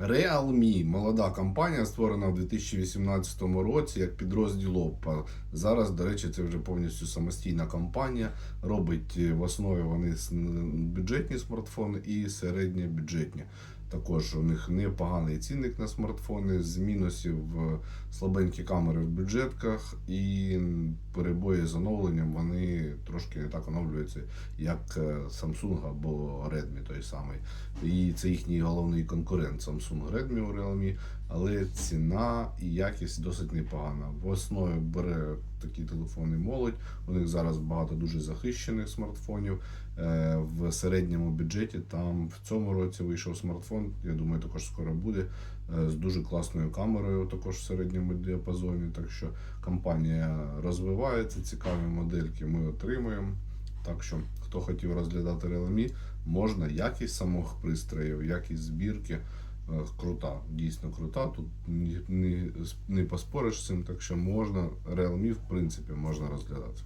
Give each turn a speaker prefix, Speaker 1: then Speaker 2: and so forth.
Speaker 1: Realme, молода компанія, створена в 2018 році як підрозділ Oppo. Зараз, до речі, це вже повністю самостійна компанія. Робить е, в основі вони бюджетні смартфони і середньобюджетні. Також у них непоганий цінник на смартфони, з мінусів е, слабенькі камери в бюджетках і перебої з оновленням вони трошки так оновлюються, як е, Samsung або Redmi той самий. І це їхній головний конкурент Samsung Redmi у Realme, але ціна і якість досить непогана. В основі бере такі телефони молодь. У них зараз багато дуже захищених смартфонів. Е, В середньому бюджеті там в цьому році вийшов смартфон. Я думаю, також скоро буде е, з дуже класною камерою, також в середньому діапазоні. Так що компанія розвивається, цікаві модельки ми отримуємо. Так що, хто хотів розглядати Realme, можна якість самих пристроїв, якість збірки. Е, Крута, дійсно крута. Тут ні, не, не поспориш з цим, так що можна Realme, в принципі, можна розглядати.